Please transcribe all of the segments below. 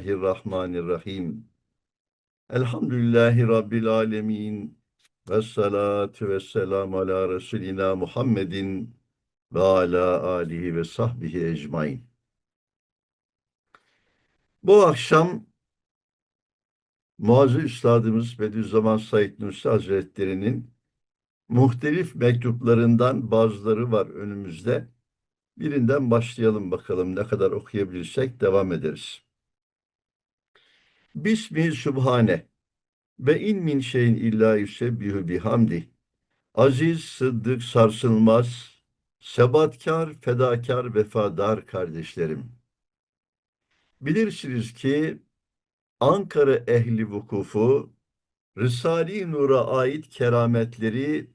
Bismillahirrahmanirrahim. Elhamdülillahi Rabbil alemin. Ve salatu ve selamu ala Resulina Muhammedin ve ala alihi ve sahbihi ecmain. Bu akşam Muazzez Üstadımız Bediüzzaman Said Nursi Hazretleri'nin muhtelif mektuplarından bazıları var önümüzde. Birinden başlayalım bakalım ne kadar okuyabilirsek devam ederiz. Bismi Sübhane ve in min şeyin illa yusebbihu bihamdi. Aziz, sıddık, sarsılmaz, sebatkar, fedakar, vefadar kardeşlerim. Bilirsiniz ki Ankara ehli vukufu Risale-i Nur'a ait kerametleri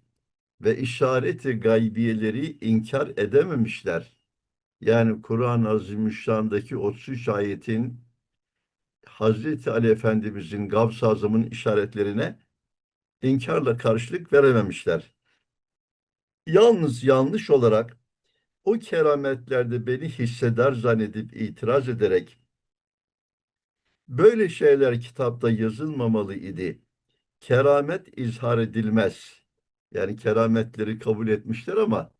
ve işareti gaybiyeleri inkar edememişler. Yani Kur'an-ı Azimüşşan'daki 33 ayetin Hazreti Ali Efendimizin Gavs-ı Azam'ın işaretlerine inkarla karşılık verememişler. Yalnız yanlış olarak o kerametlerde beni hisseder zannedip itiraz ederek böyle şeyler kitapta yazılmamalı idi. Keramet izhar edilmez. Yani kerametleri kabul etmişler ama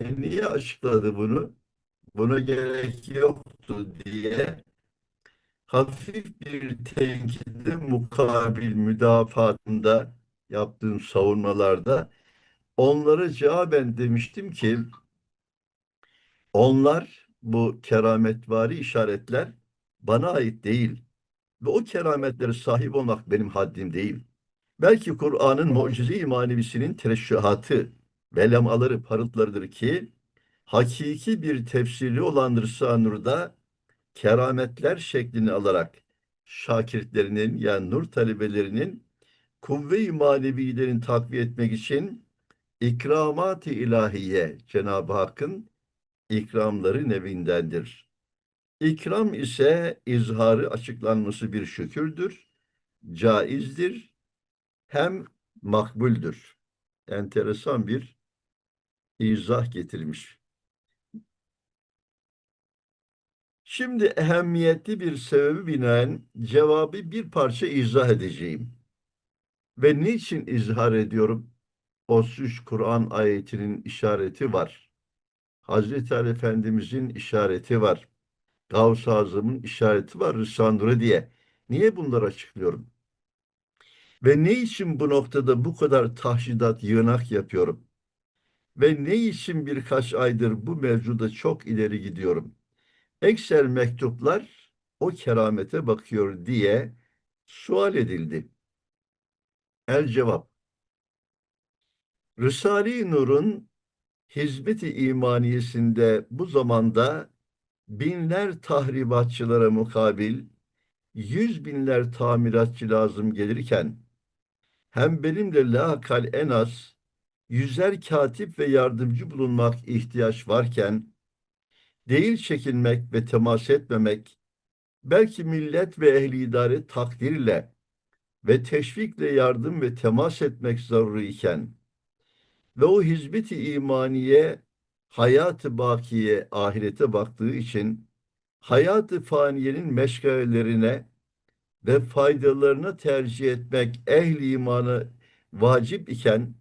e niye açıkladı bunu? Buna gerek yoktu diye hafif bir tenkide mukabil müdafaatında yaptığım savunmalarda onlara cevaben demiştim ki onlar bu kerametvari işaretler bana ait değil ve o kerametlere sahip olmak benim haddim değil. Belki Kur'an'ın mucize-i manevisinin tereşşühatı ve lemaları parıltılarıdır ki hakiki bir tefsiri olan Rısa Nur'da kerametler şeklini alarak şakirtlerinin yani nur talebelerinin kuvve-i manevilerini takviye etmek için ikramat-ı ilahiye Cenab-ı Hakk'ın ikramları nevindendir. İkram ise izharı açıklanması bir şükürdür, caizdir, hem makbuldür. Enteresan bir izah getirmiş. Şimdi ehemmiyetli bir sebebi binaen cevabı bir parça izah edeceğim. Ve niçin izhar ediyorum? 33 Kur'an ayetinin işareti var. Hazreti Ali Efendimizin işareti var. Gavs-ı Azam'ın işareti var Rısandure diye. Niye bunları açıklıyorum? Ve ne için bu noktada bu kadar tahşidat yığınak yapıyorum? Ve ne için birkaç aydır bu mevzuda çok ileri gidiyorum? Ekser mektuplar o keramete bakıyor diye sual edildi. El cevap. Risale-i Nur'un hizmeti imaniyesinde bu zamanda binler tahribatçılara mukabil yüz binler tamiratçı lazım gelirken hem benimle lakal en az yüzer katip ve yardımcı bulunmak ihtiyaç varken değil çekinmek ve temas etmemek belki millet ve ehli idare takdirle ve teşvikle yardım ve temas etmek zaruri iken ve o hizmet-i imaniye hayat-ı bakiye ahirete baktığı için hayat-ı faniyenin meşgalelerine ve faydalarına tercih etmek ehli imanı vacip iken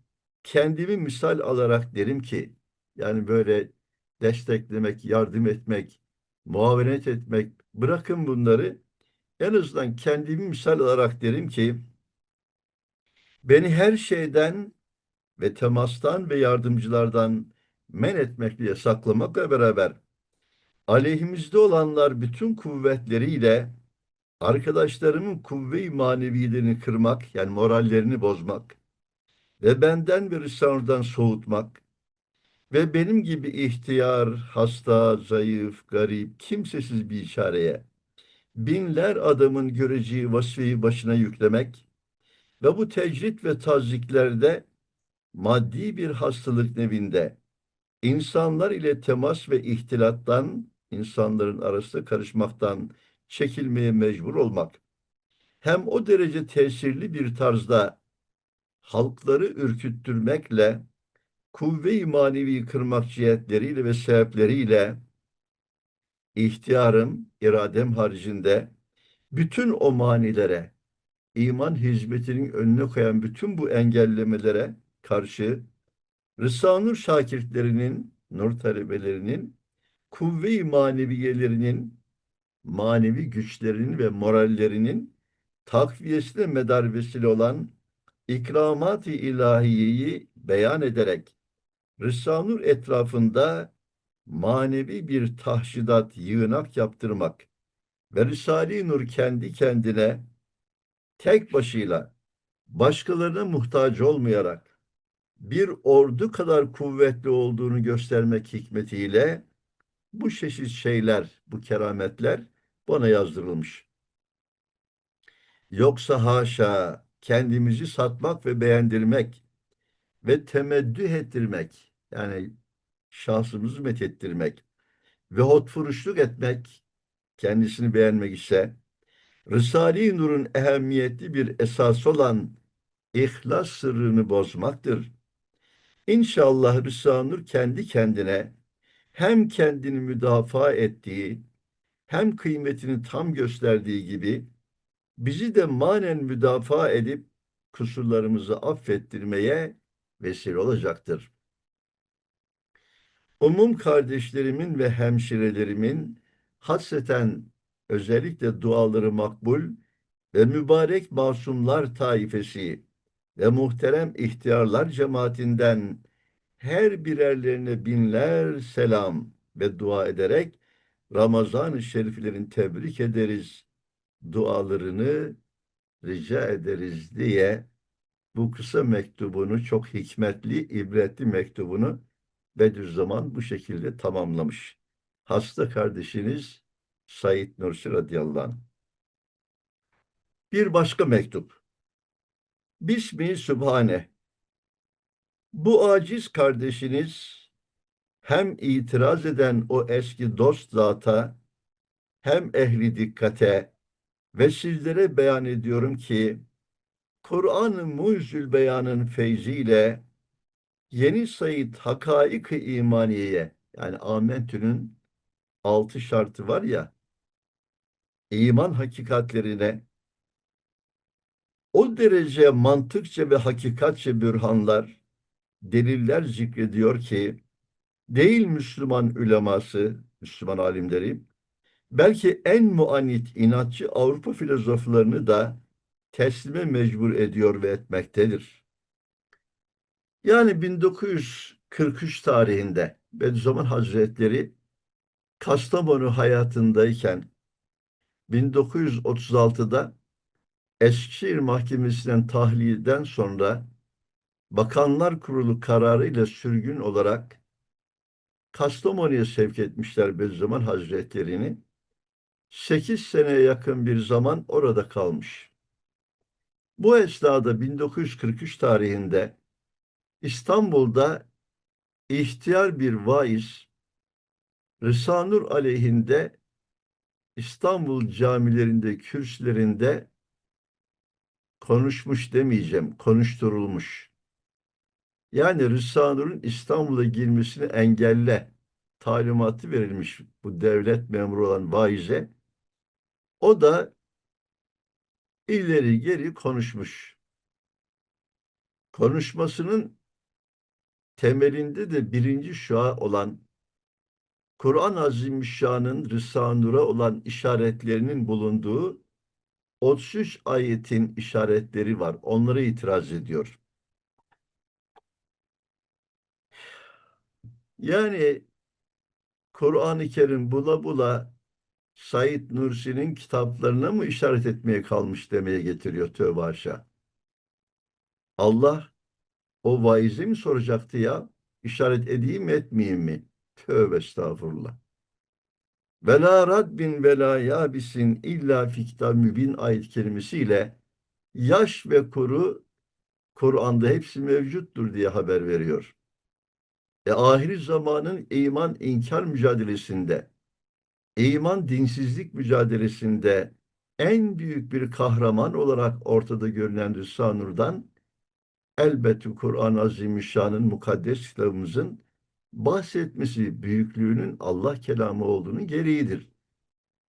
kendimi misal alarak derim ki yani böyle desteklemek, yardım etmek, muavenet etmek. Bırakın bunları. En azından kendimi misal alarak derim ki beni her şeyden ve temastan ve yardımcılardan men etmekle yasaklamakla beraber aleyhimizde olanlar bütün kuvvetleriyle arkadaşlarımın kuvve-i manevilerini kırmak, yani morallerini bozmak ve benden ve Risale'den soğutmak ve benim gibi ihtiyar, hasta, zayıf, garip, kimsesiz bir işareye binler adamın göreceği vasfeyi başına yüklemek ve bu tecrit ve taziklerde maddi bir hastalık nevinde insanlar ile temas ve ihtilattan, insanların arasında karışmaktan çekilmeye mecbur olmak, hem o derece tesirli bir tarzda halkları ürküttürmekle, kuvve-i manevi kırmak cihetleriyle ve sebepleriyle ihtiyarım, iradem haricinde bütün o manilere, iman hizmetinin önüne koyan bütün bu engellemelere karşı Rıza Nur şakirtlerinin, nur talebelerinin, kuvve-i maneviyelerinin, manevi güçlerinin ve morallerinin takviyesine medar vesile olan ikramat-ı ilahiyeyi beyan ederek Rıza Nur etrafında manevi bir tahşidat, yığınak yaptırmak ve Risale-i Nur kendi kendine tek başıyla başkalarına muhtaç olmayarak bir ordu kadar kuvvetli olduğunu göstermek hikmetiyle bu çeşit şeyler, bu kerametler bana yazdırılmış. Yoksa haşa kendimizi satmak ve beğendirmek ve temeddüh ettirmek yani şahsımızı methettirmek ve hotfuruşluk etmek kendisini beğenmek ise Risale-i Nur'un ehemmiyetli bir esas olan ihlas sırrını bozmaktır. İnşallah Risale-i Nur kendi kendine hem kendini müdafaa ettiği hem kıymetini tam gösterdiği gibi bizi de manen müdafaa edip kusurlarımızı affettirmeye vesile olacaktır. Umum kardeşlerimin ve hemşirelerimin hasreten özellikle duaları makbul ve mübarek masumlar taifesi ve muhterem ihtiyarlar cemaatinden her birerlerine binler selam ve dua ederek Ramazan-ı Şeriflerin tebrik ederiz, dualarını rica ederiz diye bu kısa mektubunu çok hikmetli, ibretli mektubunu Bediüzzaman bu şekilde tamamlamış. Hasta kardeşiniz Said Nursi radıyallahu anh. Bir başka mektup. Bismi Sübhane. Bu aciz kardeşiniz hem itiraz eden o eski dost zata hem ehli dikkate ve sizlere beyan ediyorum ki Kur'an-ı Mucizül Beyan'ın feyziyle yeni sayit hakaik-ı imaniyeye yani amentünün altı şartı var ya iman hakikatlerine o derece mantıkça ve hakikatçe bürhanlar, deliller zikrediyor ki değil Müslüman üleması, Müslüman alimleri, belki en muanit, inatçı Avrupa filozoflarını da teslime mecbur ediyor ve etmektedir. Yani 1943 tarihinde Bediüzzaman Hazretleri Kastamonu hayatındayken 1936'da Eskişehir Mahkemesi'nden tahliyeden sonra Bakanlar Kurulu kararıyla sürgün olarak Kastamonu'ya sevk etmişler Bediüzzaman Hazretleri'ni. 8 seneye yakın bir zaman orada kalmış. Bu esnada 1943 tarihinde İstanbul'da ihtiyar bir vaiz Rısanur aleyhinde İstanbul camilerinde, kürsülerinde konuşmuş demeyeceğim, konuşturulmuş. Yani Rısanur'un İstanbul'a girmesini engelle talimatı verilmiş bu devlet memuru olan vaize. O da ileri geri konuşmuş. Konuşmasının temelinde de birinci şua olan Kur'an-ı Azimüşşan'ın Rısanur'a olan işaretlerinin bulunduğu 33 ayetin işaretleri var. Onlara itiraz ediyor. Yani Kur'an-ı Kerim bula bula Said Nursi'nin kitaplarına mı işaret etmeye kalmış demeye getiriyor tövbe aşağı. Allah o vaizi mi soracaktı ya? İşaret edeyim mi etmeyeyim mi? Tövbe estağfurullah. Ve la raddin ve yabisin illa fi kitab mübin ayet kelimesiyle yaş ve kuru Kur'an'da hepsi mevcuttur diye haber veriyor. E, ahir zamanın iman inkar mücadelesinde, iman dinsizlik mücadelesinde en büyük bir kahraman olarak ortada görünen Risale-i Nur'dan elbette Kur'an-ı Azimüşşan'ın mukaddes kitabımızın bahsetmesi büyüklüğünün Allah kelamı olduğunu gereğidir.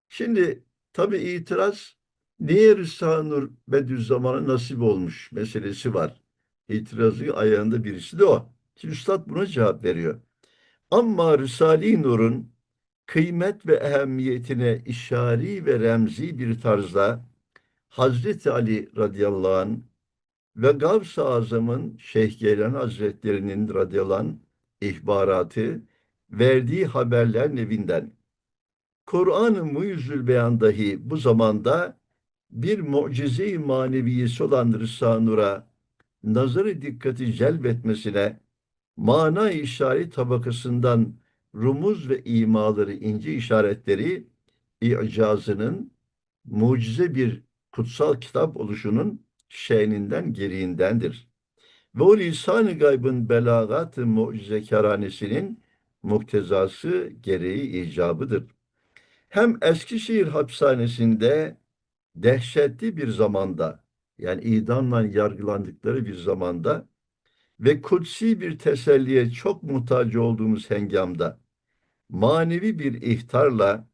Şimdi tabii itiraz niye Risale-i Bediüzzaman'a nasip olmuş meselesi var. İtirazı ayağında birisi de o. Şimdi Üstad buna cevap veriyor. Ama Risale-i Nur'un kıymet ve ehemmiyetine işari ve remzi bir tarzda Hazreti Ali radıyallahu anh ve Gavs-ı Azam'ın Şeyh Geylan Hazretleri'nin radıyallahu anh ihbaratı verdiği haberler nevinden Kur'an-ı Muizül Beyan dahi bu zamanda bir mucize-i maneviyesi olan Rısa Nur'a nazarı dikkati celbetmesine mana işaret tabakasından rumuz ve imaları ince işaretleri icazının mucize bir kutsal kitap oluşunun şe'ninden geriğindendir. Ve o lisan-ı gaybın belagat-ı mucizekaranesinin muktezası gereği icabıdır. Hem Eskişehir hapishanesinde dehşetli bir zamanda yani idamla yargılandıkları bir zamanda ve kutsi bir teselliye çok muhtaç olduğumuz hengamda manevi bir ihtarla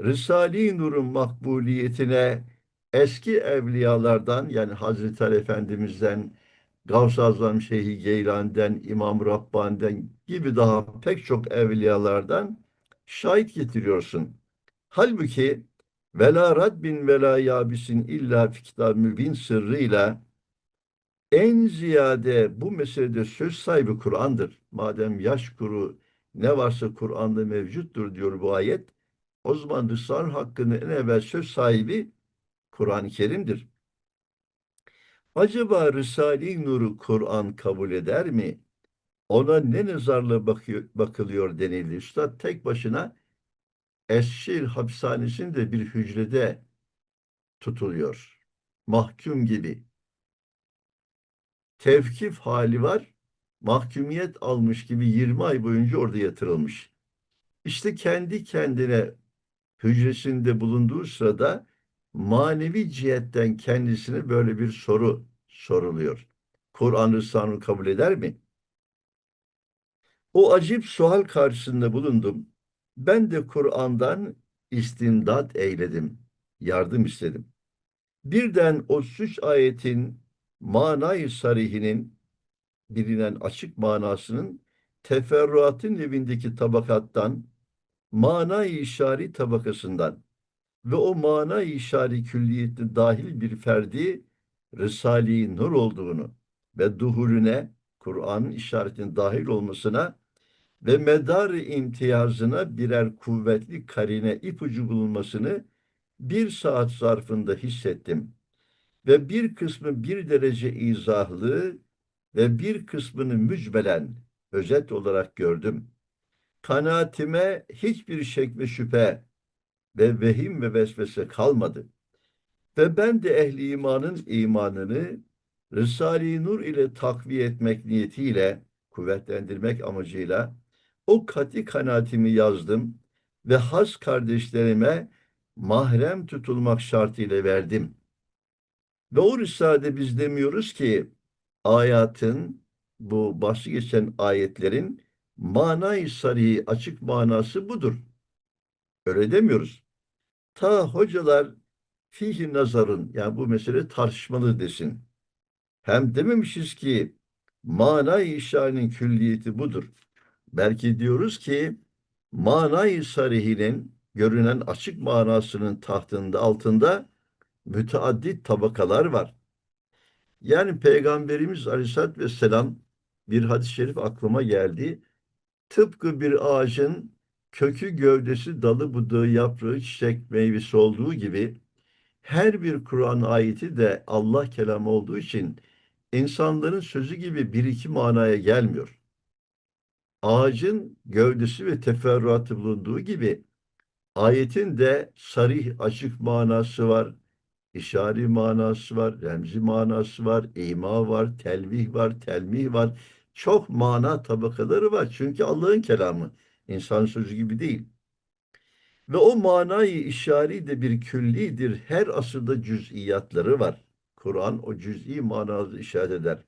Risale-i Nur'un makbuliyetine eski evliyalardan yani Hazreti Ali Efendimiz'den, Gavs-ı Azam Şeyhi Geylan'den, İmam Rabbani'den gibi daha pek çok evliyalardan şahit getiriyorsun. Halbuki vela raddin vela yabisin illa fi kitab mübin sırrıyla en ziyade bu meselede söz sahibi Kur'an'dır. Madem yaş kuru ne varsa Kur'an'da mevcuttur diyor bu ayet. O zaman Risale hakkını en evvel söz sahibi Kur'an-ı Kerim'dir. Acaba Risale-i Nur'u Kur'an kabul eder mi? Ona ne nazarla bakıyor, bakılıyor denildi. Üstad tek başına Eskişehir hapishanesinde bir hücrede tutuluyor. Mahkum gibi. Tevkif hali var. Mahkumiyet almış gibi 20 ay boyunca orada yatırılmış. İşte kendi kendine hücresinde bulunduğu sırada manevi cihetten kendisine böyle bir soru soruluyor. Kur'an Rısan'ı kabul eder mi? O acip sual karşısında bulundum. Ben de Kur'an'dan istimdat eyledim. Yardım istedim. Birden o suç ayetin manayı sarihinin bilinen açık manasının teferruatın evindeki tabakattan manayı işari tabakasından ve o mana işari külliyetli dahil bir ferdi Risale-i Nur olduğunu ve duhulüne Kur'an'ın işaretinin dahil olmasına ve medar imtiyazına birer kuvvetli karine ipucu bulunmasını bir saat zarfında hissettim. Ve bir kısmı bir derece izahlı ve bir kısmını mücbelen özet olarak gördüm. Kanaatime hiçbir şek ve şüphe ve vehim ve vesvese kalmadı. Ve ben de ehli imanın imanını Risale-i Nur ile takviye etmek niyetiyle, kuvvetlendirmek amacıyla o kati kanaatimi yazdım ve has kardeşlerime mahrem tutulmak şartıyla verdim. Ve o risalede biz demiyoruz ki ayatın, bu bahsi geçen ayetlerin manayı sarıyı açık manası budur. Öyle demiyoruz. Ta hocalar fihi nazarın yani bu mesele tartışmalı desin. Hem dememişiz ki manayı işaretin külliyeti budur. Belki diyoruz ki manayı sarihinin görünen açık manasının tahtında altında müteaddit tabakalar var. Yani Peygamberimiz Aleyhisselatü Vesselam bir hadis-i şerif aklıma geldi. Tıpkı bir ağacın kökü, gövdesi, dalı, budağı, yaprağı, çiçek, meyvesi olduğu gibi her bir Kur'an ayeti de Allah kelamı olduğu için insanların sözü gibi bir iki manaya gelmiyor. Ağacın gövdesi ve teferruatı bulunduğu gibi ayetin de sarih açık manası var, işari manası var, remzi manası var, ima var, telvih var, telmih var. Çok mana tabakaları var. Çünkü Allah'ın kelamı. İnsan sözü gibi değil. Ve o manayı işari de bir küllidir. Her asırda cüz'iyatları var. Kur'an o cüz'i manası işaret eder.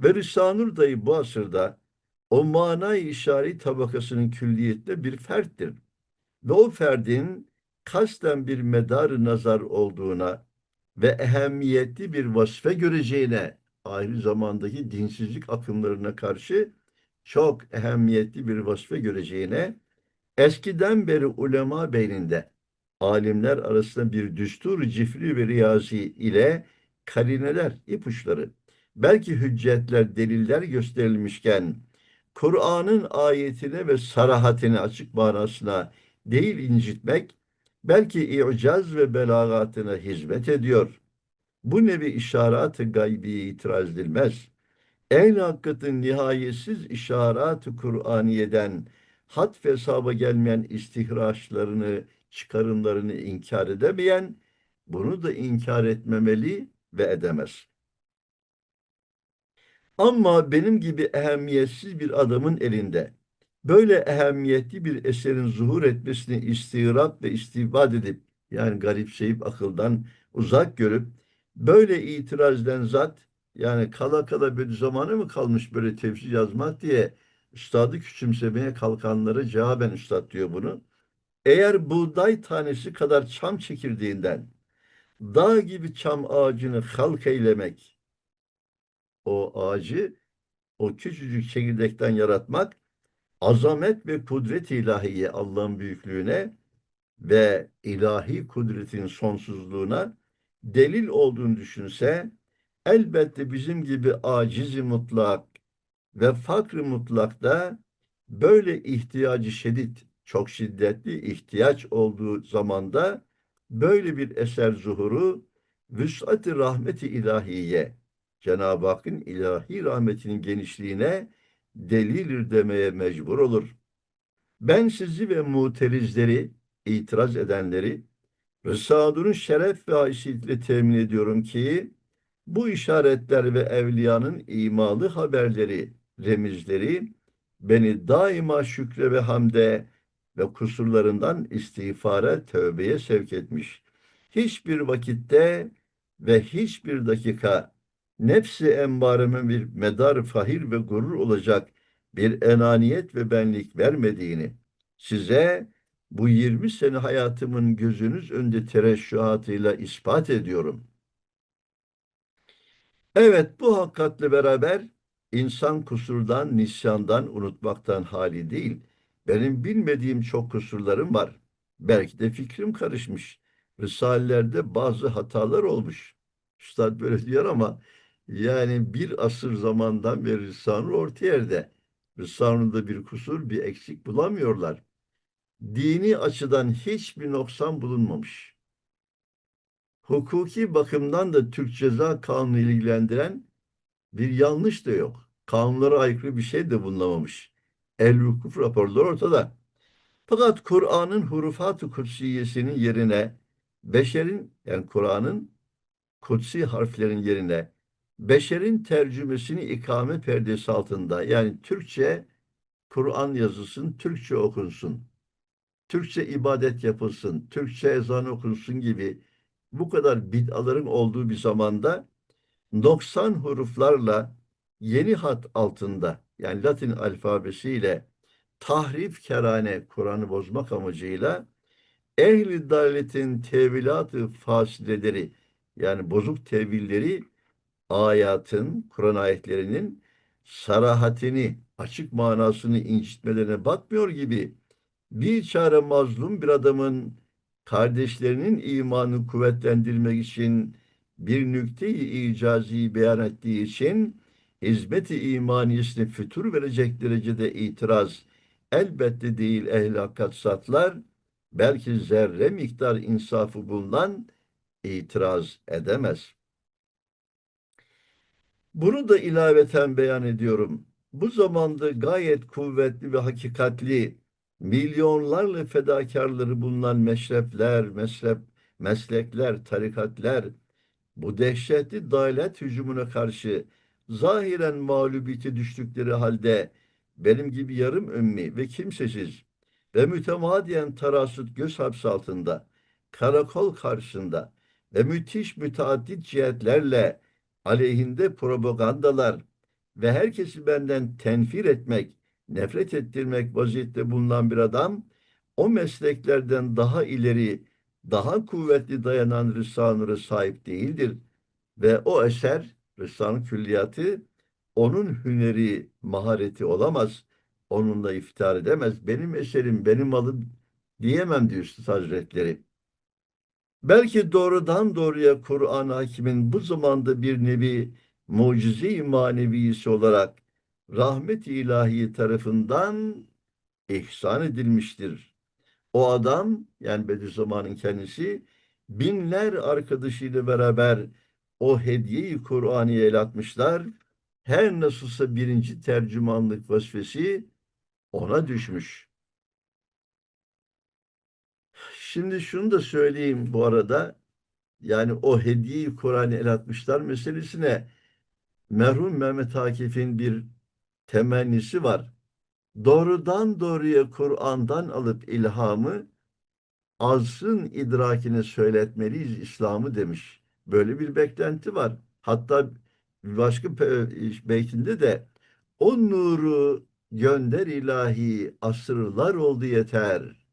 Ve Risale-i Nur dahi bu asırda o manayı işari tabakasının külliyette bir ferttir. Ve o ferdin kasten bir medar nazar olduğuna ve ehemmiyetli bir vasfe göreceğine ayrı zamandaki dinsizlik akımlarına karşı çok ehemmiyetli bir vasfe göreceğine eskiden beri ulema beyninde alimler arasında bir düstur cifri ve riyazi ile karineler, ipuçları, belki hüccetler, deliller gösterilmişken Kur'an'ın ayetine ve sarahatine açık manasına değil incitmek, belki i'caz ve belagatına hizmet ediyor. Bu nevi işaret-ı gaybiye itiraz edilmez. En hakikatin nihayetsiz işaret-ı Kur'aniye'den hat ve hesaba gelmeyen istihraçlarını, çıkarımlarını inkar edemeyen, bunu da inkar etmemeli ve edemez. Ama benim gibi ehemmiyetsiz bir adamın elinde böyle ehemmiyetli bir eserin zuhur etmesini istiğrap ve istibad edip yani garipseyip akıldan uzak görüp böyle itiraz eden zat yani kala kala bir zamanı mı kalmış böyle tefsir yazmak diye üstadı küçümsemeye kalkanlara cevaben üstad diyor bunu. Eğer buğday tanesi kadar çam çekirdeğinden dağ gibi çam ağacını halk eylemek o ağacı o küçücük çekirdekten yaratmak azamet ve kudret ilahiye Allah'ın büyüklüğüne ve ilahi kudretin sonsuzluğuna delil olduğunu düşünse elbette bizim gibi acizi mutlak ve fakr mutlakta böyle ihtiyacı şiddet, çok şiddetli ihtiyaç olduğu zamanda böyle bir eser zuhuru vüs'at-ı rahmeti ilahiye Cenab-ı Hakk'ın ilahi rahmetinin genişliğine delildir demeye mecbur olur. Ben sizi ve muterizleri, itiraz edenleri Rısadun'un şeref ve haysiyetiyle temin ediyorum ki bu işaretler ve evliyanın imalı haberleri, remizleri beni daima şükre ve hamde ve kusurlarından istiğfara, tövbeye sevk etmiş. Hiçbir vakitte ve hiçbir dakika nefsi embareme bir medar fahir ve gurur olacak bir enaniyet ve benlik vermediğini size bu 20 sene hayatımın gözünüz önünde tereşşuhatıyla ispat ediyorum. Evet bu hakikatle beraber insan kusurdan, nisyandan, unutmaktan hali değil. Benim bilmediğim çok kusurlarım var. Belki de fikrim karışmış. Risalelerde bazı hatalar olmuş. Üstad böyle diyor ama yani bir asır zamandan beri Risale-i orta yerde. Risale'de bir kusur, bir eksik bulamıyorlar. Dini açıdan hiçbir noksan bulunmamış. Hukuki bakımdan da Türk Ceza Kanunu ilgilendiren bir yanlış da yok. Kanunlara aykırı bir şey de bulunamamış. El hukuk raporları ortada. Fakat Kur'an'ın hurufat-ı kutsiyesinin yerine beşerin yani Kur'an'ın kutsi harflerin yerine beşerin tercümesini ikame perdesi altında yani Türkçe Kur'an yazılsın, Türkçe okunsun. Türkçe ibadet yapılsın, Türkçe ezan okunsun gibi bu kadar bid'aların olduğu bir zamanda 90 huruflarla yeni hat altında yani Latin alfabesiyle tahrif kerane Kur'an'ı bozmak amacıyla ehli daletin tevilatı fasileleri yani bozuk tevilleri ayatın, Kur'an ayetlerinin sarahatini, açık manasını incitmelerine bakmıyor gibi bir çare mazlum bir adamın kardeşlerinin imanı kuvvetlendirmek için bir nükte-i icazi beyan ettiği için hizmet-i imaniyesine fütur verecek derecede itiraz elbette değil ehl-i hakikat zatlar, belki zerre miktar insafı bulunan itiraz edemez. Bunu da ilaveten beyan ediyorum. Bu zamanda gayet kuvvetli ve hakikatli milyonlarla fedakarları bulunan meşrepler, meslep, meslekler, tarikatler bu dehşetli dalet hücumuna karşı zahiren mağlubiyete düştükleri halde benim gibi yarım ümmi ve kimsesiz ve mütemadiyen tarasut göz hapsi altında, karakol karşısında ve müthiş müteaddit cihetlerle aleyhinde propagandalar ve herkesi benden tenfir etmek nefret ettirmek vaziyette bulunan bir adam o mesleklerden daha ileri, daha kuvvetli dayanan Risale-i sahip değildir. Ve o eser, Risale-i Külliyatı, onun hüneri, mahareti olamaz. Onunla iftihar edemez. Benim eserim, benim malım diyemem diyor Üstad Hazretleri. Belki doğrudan doğruya Kur'an Hakim'in bu zamanda bir nevi mucize-i maneviyesi olarak rahmet-i ilahi tarafından ihsan edilmiştir. O adam yani Bediüzzaman'ın kendisi binler arkadaşıyla beraber o hediyeyi Kur'an'ı el atmışlar. Her nasılsa birinci tercümanlık vazifesi ona düşmüş. Şimdi şunu da söyleyeyim bu arada. Yani o hediyeyi Kur'an'ı el atmışlar meselesine merhum Mehmet Akif'in bir temennisi var. Doğrudan doğruya Kur'an'dan alıp ilhamı azsın idrakine söyletmeliyiz İslam'ı demiş. Böyle bir beklenti var. Hatta başka beytinde de o nuru gönder ilahi asırlar oldu yeter.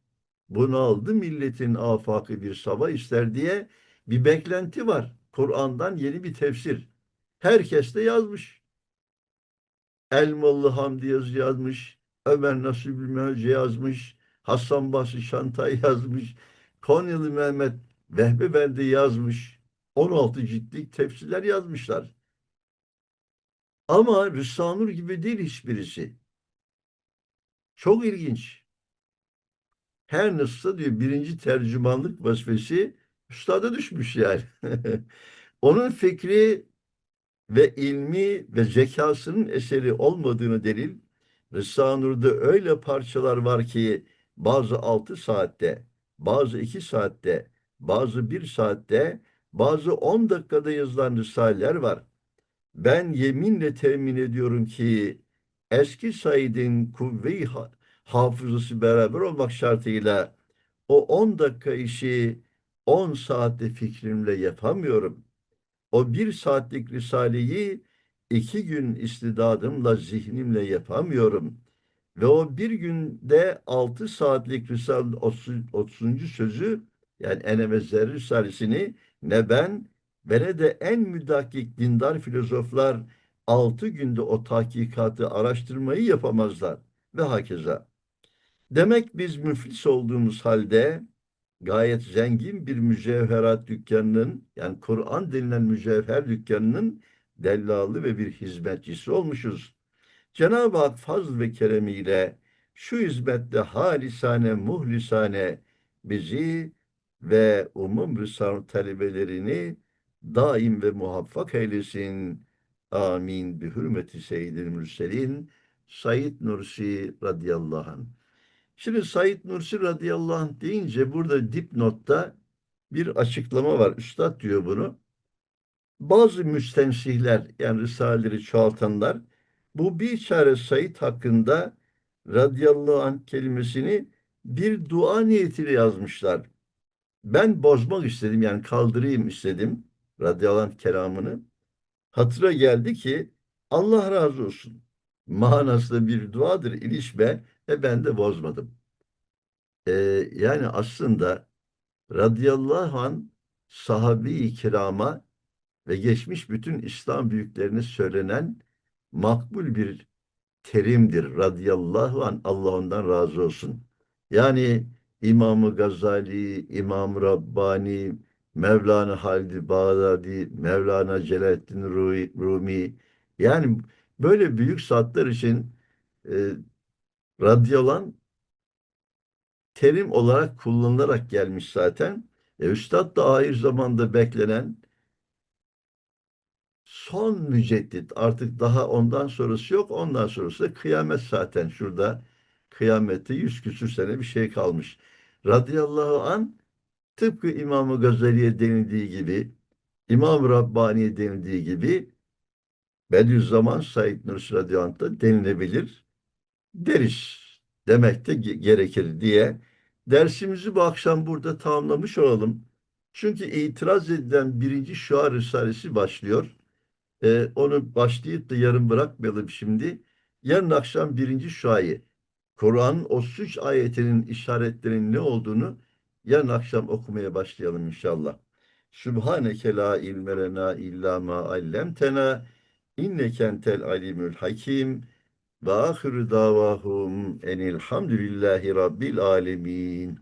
Bunu aldı milletin afakı bir sabah ister diye bir beklenti var. Kur'an'dan yeni bir tefsir. Herkes de yazmış. Elmalı Hamdi yazı yazmış. Ömer Nasuh Bilmece yazmış. Hasan Basri Şantay yazmış. Konyalı Mehmet Vehbi Bende yazmış. 16 ciltlik tefsirler yazmışlar. Ama Rüssanur gibi değil hiçbirisi. Çok ilginç. Her nasılsa diyor birinci tercümanlık vazifesi üstada düşmüş yani. Onun fikri ve ilmi ve zekasının eseri olmadığını delil Risale-i öyle parçalar var ki bazı altı saatte, bazı iki saatte, bazı bir saatte, bazı on dakikada yazılan risaleler var. Ben yeminle temin ediyorum ki eski Said'in kuvve-i hafızası beraber olmak şartıyla o on dakika işi on saatte fikrimle yapamıyorum. O bir saatlik risaleyi iki gün istidadımla, zihnimle yapamıyorum. Ve o bir günde altı saatlik Risale 30. sözü yani Eneme Zerri Risalesini ne ben ve ne de en müdakik dindar filozoflar altı günde o tahkikatı araştırmayı yapamazlar ve hakeza. Demek biz müflis olduğumuz halde gayet zengin bir mücevherat dükkanının yani Kur'an denilen mücevher dükkanının dellalı ve bir hizmetçisi olmuşuz. Cenab-ı Hak fazl ve keremiyle şu hizmette halisane, muhlisane bizi ve umum risale talebelerini daim ve muvaffak eylesin. Amin. Bi hürmeti seyyidil mürselin Said Nursi radıyallahu anh. Şimdi Said Nursi radıyallahu anh deyince burada dipnotta bir açıklama var. Üstad diyor bunu. Bazı müstensihler yani risaleleri çoğaltanlar bu bir çare Said hakkında radıyallahu anh kelimesini bir dua niyetiyle yazmışlar. Ben bozmak istedim yani kaldırayım istedim radıyallahu anh kelamını. Hatıra geldi ki Allah razı olsun. Manasında bir duadır ilişme ve ben de bozmadım. Ee, yani aslında radıyallahu an sahabi-i kirama ve geçmiş bütün İslam büyüklerine söylenen makbul bir terimdir. Radıyallahu an Allah ondan razı olsun. Yani İmam-ı Gazali, İmam Rabbani, Mevlana Halid Bağdadi, Mevlana Celaleddin Rumi yani böyle büyük zatlar için e, radyalan terim olarak kullanılarak gelmiş zaten. E, Üstad da ahir zamanda beklenen son müceddit. Artık daha ondan sonrası yok. Ondan sonrası da kıyamet zaten. Şurada kıyamette yüz küsür sene bir şey kalmış. Radıyallahu an tıpkı İmam-ı Gazali'ye denildiği gibi İmam-ı Rabbani'ye denildiği gibi Bediüzzaman Said Nursi radıyallahu anh da denilebilir. Deriz demek de gerekir diye dersimizi bu akşam burada tamamlamış olalım. Çünkü itiraz edilen birinci şuar risalesi başlıyor. Ee, onu başlayıp da yarım bırakmayalım şimdi. Yarın akşam birinci şuayı, Kur'an'ın o suç ayetinin işaretlerinin ne olduğunu yarın akşam okumaya başlayalım inşallah. Sübhaneke la ilme lena illa ma allamtena inneke entel alimul hakim ve ahiru davahum enilhamdülillahi rabbil alemin.